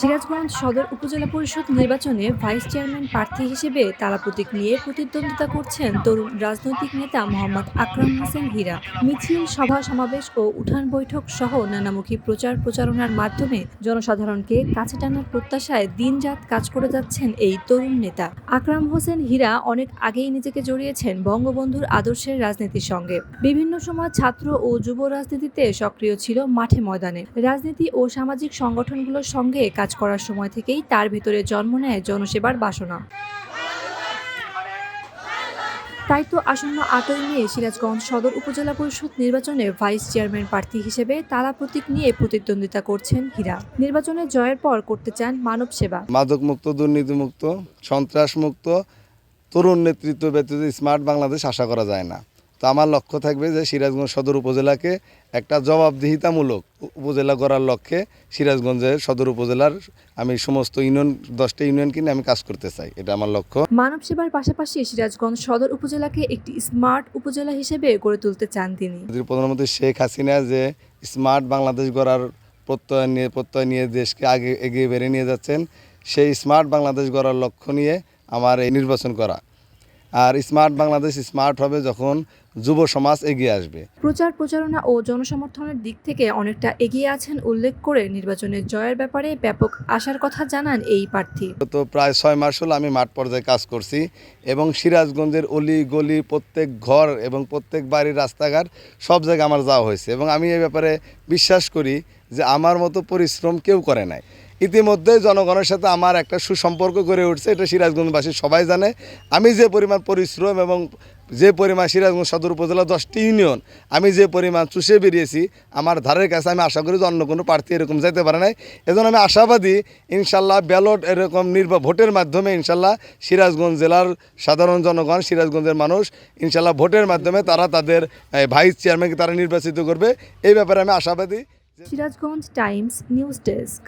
সিরাজগঞ্জ সদর উপজেলা পরিষদ নির্বাচনে ভাইস চেয়ারম্যান প্রার্থী হিসেবে তালা প্রতীক নিয়ে প্রতিদ্বন্দ্বিতা করছেন তরুণ রাজনৈতিক নেতা মোহাম্মদ আকরাম হোসেন হীরা। মিছিল, সভা, সমাবেশ ও উঠান বৈঠক সহ নানামুখী প্রচার প্রচারণার মাধ্যমে জনসাধারণকে কাছে টানার প্রত্যাশায় দিনরাত কাজ করে যাচ্ছেন এই তরুণ নেতা। আকরাম হোসেন হীরা অনেক আগেই নিজেকে জড়িয়েছেন বঙ্গবন্ধুর আদর্শের রাজনীতির সঙ্গে। বিভিন্ন সময় ছাত্র ও যুব রাজনীতিতে সক্রিয় ছিল মাঠে ময়দানে। রাজনীতি ও সামাজিক সংগঠনগুলোর সঙ্গে কাজ করার সময় থেকেই তার ভেতরে জন্ম নেয় জনসেবার বাসনা। তাই তো আসন্ন আটই মে সিরাজগঞ্জ সদর উপজেলা পরিষদ নির্বাচনে ভাইস চেয়ারম্যান প্রার্থী হিসেবে তালা প্রতীক নিয়ে প্রতিদ্বন্দ্বিতা করছেন হীরা। নির্বাচনে জয়ের পর করতে চান মানব সেবা। মাদক মুক্ত, দুর্নীতি মুক্ত, সন্ত্রাস মুক্ত, তরুণ নেতৃত্ব ব্যতীত স্মার্ট বাংলাদেশ আশা করা যায় না। তো আমার লক্ষ্য থাকবে যে সিরাজগঞ্জ সদর উপজেলাকে একটা জবাবদিহিতামূলক উপজেলা করার লক্ষ্যে সিরাজগঞ্জের সদর উপজেলার আমি সমস্ত ইউনিয়ন দশটা ইউনিয়নকে নিয়ে আমি কাজ করতে চাই। এটা আমার লক্ষ্য। মানব সেবার পাশাপাশি সিরাজগঞ্জ সদর উপজেলাকে একটি স্মার্ট উপজেলা হিসেবে গড়ে তুলতে চান তিনি। প্রধানমন্ত্রী শেখ হাসিনা যে স্মার্ট বাংলাদেশ গড়ার প্রত্যয় নিয়ে প্রত্যয় নিয়ে দেশকে আগে এগিয়ে বেড়ে নিয়ে যাচ্ছেন সেই স্মার্ট বাংলাদেশ গড়ার লক্ষ্য নিয়ে আমার এই নির্বাচন করা। আর স্মার্ট বাংলাদেশ স্মার্ট হবে যখন যুব সমাজ এগিয়ে আসবে। প্রচার প্রচারণা ও জনসমর্থনের দিক থেকে অনেকটা এগিয়ে আছেন উল্লেখ করে নির্বাচনের জয়ের ব্যাপারে ব্যাপক আশার কথা জানান এই প্রার্থী। তো প্রায় ছয় মাস হলো আমি মাঠ পর্যায়ে কাজ করছি এবং সিরাজগঞ্জের অলি গলি প্রত্যেক ঘর এবং প্রত্যেক বাড়ির রাস্তাঘাট সব জায়গায় আমার যাওয়া হয়েছে এবং আমি এই ব্যাপারে বিশ্বাস করি যে আমার মতো পরিশ্রম কেউ করে নাই। ইতিমধ্যে জনগণের সাথে আমার একটা সুসম্পর্ক গড়ে উঠছে, এটা সিরাজগঞ্জবাসী সবাই জানে। আমি যে পরিমাণ পরিশ্রম এবং যে পরিমাণ সিরাজগঞ্জ সদর উপজেলা দশটি ইউনিয়ন, আমি যে পরিমাণ চুষে বেরিয়েছি, আমার ধারের কাছে আমি আশা করি যে অন্য কোনো প্রার্থী এরকম যেতে পারে নাই। এজন্য আমি আশাবাদী, ইনশাল্লাহ ব্যালট এরকম নির্বা ভোটের মাধ্যমে ইনশাল্লাহ সিরাজগঞ্জ জেলার সাধারণ জনগণ, সিরাজগঞ্জের মানুষ, ইনশাল্লাহ ভোটের মাধ্যমে তারা তাদের ভাইস চেয়ারম্যানকে তারা নির্বাচিত করবে। এই ব্যাপারে আমি আশাবাদী। Sirajganj Times news desk